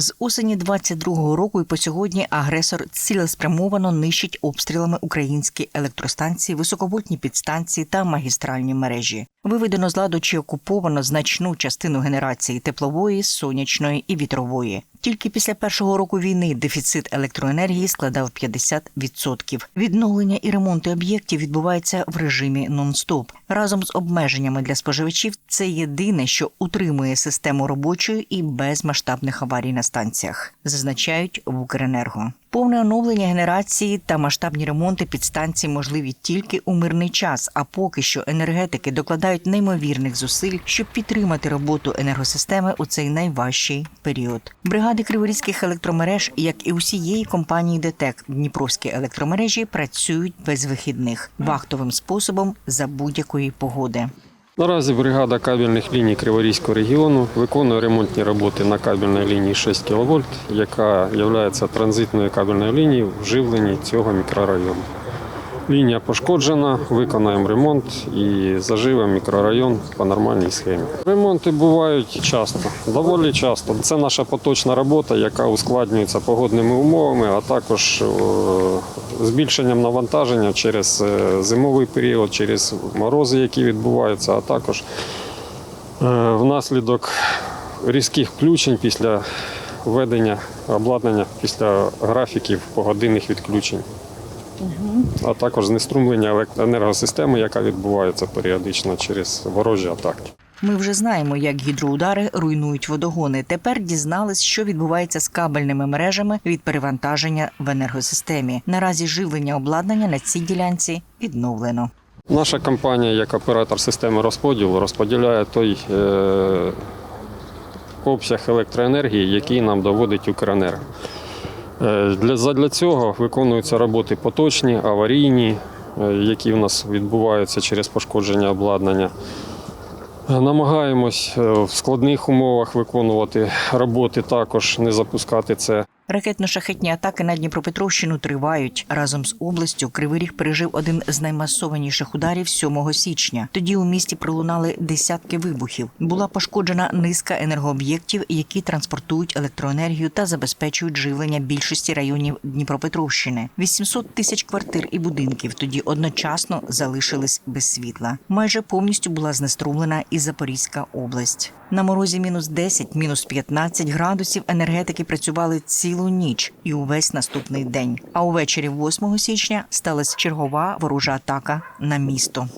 З осені 22-го року і по сьогодні агресор цілеспрямовано нищить обстрілами українські електростанції, високовольтні підстанції та магістральні мережі. Виведено з ладу чи окуповано значну частину генерації теплової, сонячної і вітрової. Тільки після першого року війни дефіцит електроенергії складав 50%. Відновлення і ремонти об'єктів відбувається в режимі нон-стоп. Разом з обмеженнями для споживачів це єдине, що утримує систему робочою і без масштабних аварій на станціях, зазначають в Укренерго. Повне оновлення генерації та масштабні ремонти підстанцій можливі тільки у мирний час. А поки що енергетики докладають неймовірних зусиль, щоб підтримати роботу енергосистеми у цей найважчий період. Бригади криворізьких електромереж, як і усієї компанії ДТЕК Дніпровські електромережі, працюють без вихідних вахтовим способом за будь-якої погоди. Наразі бригада кабельних ліній Криворізького регіону виконує ремонтні роботи на кабельній лінії 6 кВт, яка є транзитною кабельною лінією в живленні цього мікрорайону. Лінія пошкоджена, виконаємо ремонт і заживемо мікрорайон по нормальній схемі. Ремонти бувають часто, доволі часто. Це наша поточна робота, яка ускладнюється погодними умовами, а також збільшенням навантаження через е, зимовий період, через морози, які відбуваються, а також е, внаслідок різких включень після введення обладнання після графіків погодинних відключень а також знеструмлення електроенергосистеми, яка відбувається періодично через ворожі атаки. Ми вже знаємо, як гідроудари руйнують водогони. Тепер дізнались, що відбувається з кабельними мережами від перевантаження в енергосистемі. Наразі живлення обладнання на цій ділянці відновлено. Наша компанія, як оператор системи розподілу, розподіляє той е, обсяг електроенергії, який нам доводить Укренерго. Е, Для, задля цього виконуються роботи поточні, аварійні, е, які в нас відбуваються через пошкодження обладнання. Е, Намагаємось в складних умовах виконувати роботи, також не запускати це. Ракетно-шахетні атаки на Дніпропетровщину тривають. Разом з областю Кривий Ріг пережив один з наймасованіших ударів 7 січня. Тоді у місті пролунали десятки вибухів. Була пошкоджена низка енергооб'єктів, які транспортують електроенергію та забезпечують живлення більшості районів Дніпропетровщини. 800 тисяч квартир і будинків тоді одночасно залишились без світла. Майже повністю була знеструмлена і Запорізька область. На морозі мінус 10, мінус 15 градусів енергетики працювали цілу ніч і увесь наступний день. А увечері 8 січня сталася чергова ворожа атака на місто.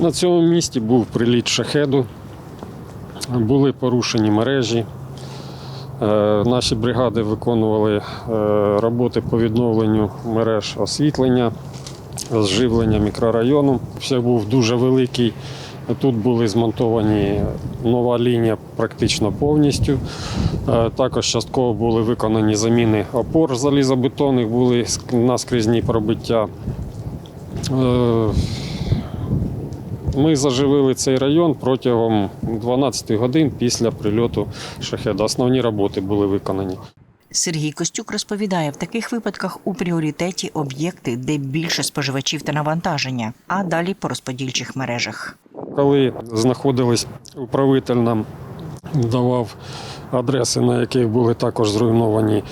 На цьому місці був приліт шахеду, були порушені мережі. Е, Наші бригади виконували е, роботи по відновленню мереж освітлення, зживлення мікрорайону. Все був дуже великий. Тут були змонтовані нова лінія практично повністю. Е, Також частково були виконані заміни опор залізобетонних, були наскрізні пробиття. Е, ми заживили цей район протягом 12 годин після прильоту шахеда. Основні роботи були виконані. Сергій Костюк розповідає, в таких випадках у пріоритеті об'єкти, де більше споживачів та навантаження, а далі по розподільчих мережах. Коли знаходились, управитель нам давав адреси, на яких були також зруйновані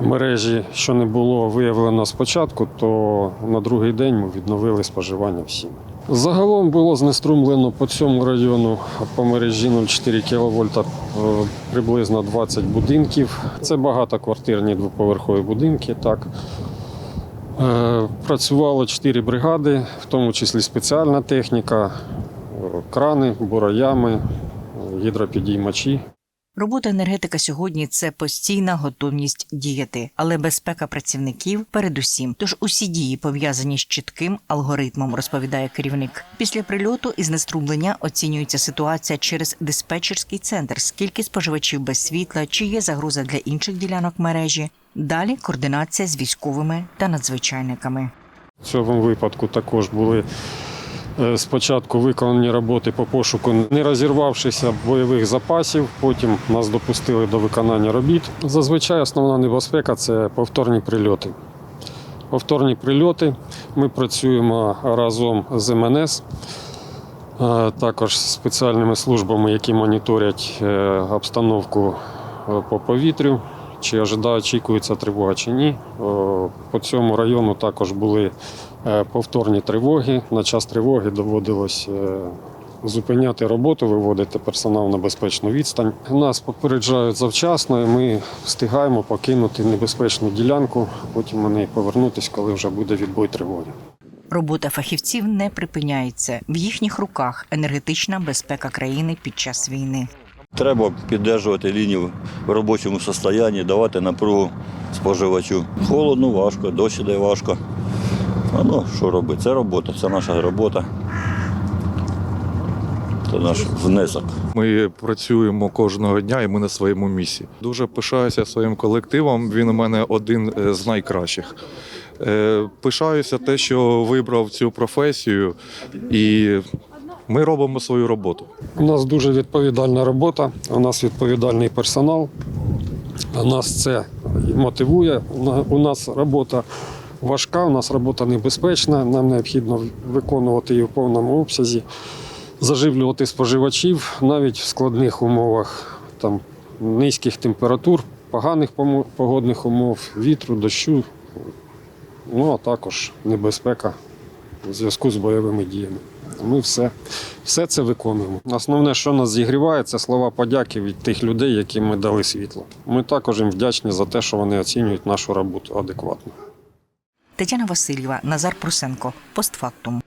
мережі, що не було виявлено спочатку, то на другий день ми відновили споживання всім. Загалом було знеструмлено по цьому району по мережі 0,4 кВт е, приблизно 20 будинків. Це багатоквартирні двоповерхові будинки. Так. Е, Працювало 4 бригади, в тому числі спеціальна техніка, крани, бураями, е, гідропідіймачі. Робота енергетика сьогодні це постійна готовність діяти, але безпека працівників передусім. Тож усі дії пов'язані з чітким алгоритмом, розповідає керівник. Після прильоту і знеструмлення оцінюється ситуація через диспетчерський центр, скільки споживачів без світла, чи є загроза для інших ділянок мережі. Далі координація з військовими та надзвичайниками. В цьому випадку також були спочатку виконані роботи по пошуку не розірвавшихся бойових запасів. Потім нас допустили до виконання робіт. Зазвичай основна небезпека це повторні прильоти. Повторні прильоти. Ми працюємо разом з МНС, е, також з спеціальними службами, які моніторять е, обстановку е, по повітрю, чи очікується тривога чи ні. Е, По цьому району також були е, повторні тривоги. На час тривоги доводилось е, зупиняти роботу, виводити персонал на безпечну відстань. Нас попереджають завчасно, і ми встигаємо покинути небезпечну ділянку, потім на неї повернутися, коли вже буде відбой тривоги. Робота фахівців не припиняється. В їхніх руках енергетична безпека країни під час війни. Треба підтримувати лінію в робочому стані, давати напругу споживачу. Холодно, важко, дощ іде важко. А ну, що робити? Це робота, це наша робота. Це наш внесок. Ми працюємо кожного дня і ми на своєму місці. Дуже пишаюся своїм колективом. Він у мене один е, з найкращих. Е, Пишаюся те, що вибрав цю професію, і ми робимо свою роботу. У нас дуже відповідальна робота, у нас відповідальний персонал. Нас це мотивує. У нас робота важка, у нас робота небезпечна. Нам необхідно виконувати її в повному обсязі, заживлювати споживачів навіть в складних умовах там, низьких температур, поганих погодних умов, вітру, дощу. Ну а також небезпека у зв'язку з бойовими діями. Ми все, все це виконуємо. Основне, що нас зігріває, це слова подяки від тих людей, яким ми дали світло. Ми також їм вдячні за те, що вони оцінюють нашу роботу адекватно. Тетяна Васильєва, Назар Прусенко. Постфактум.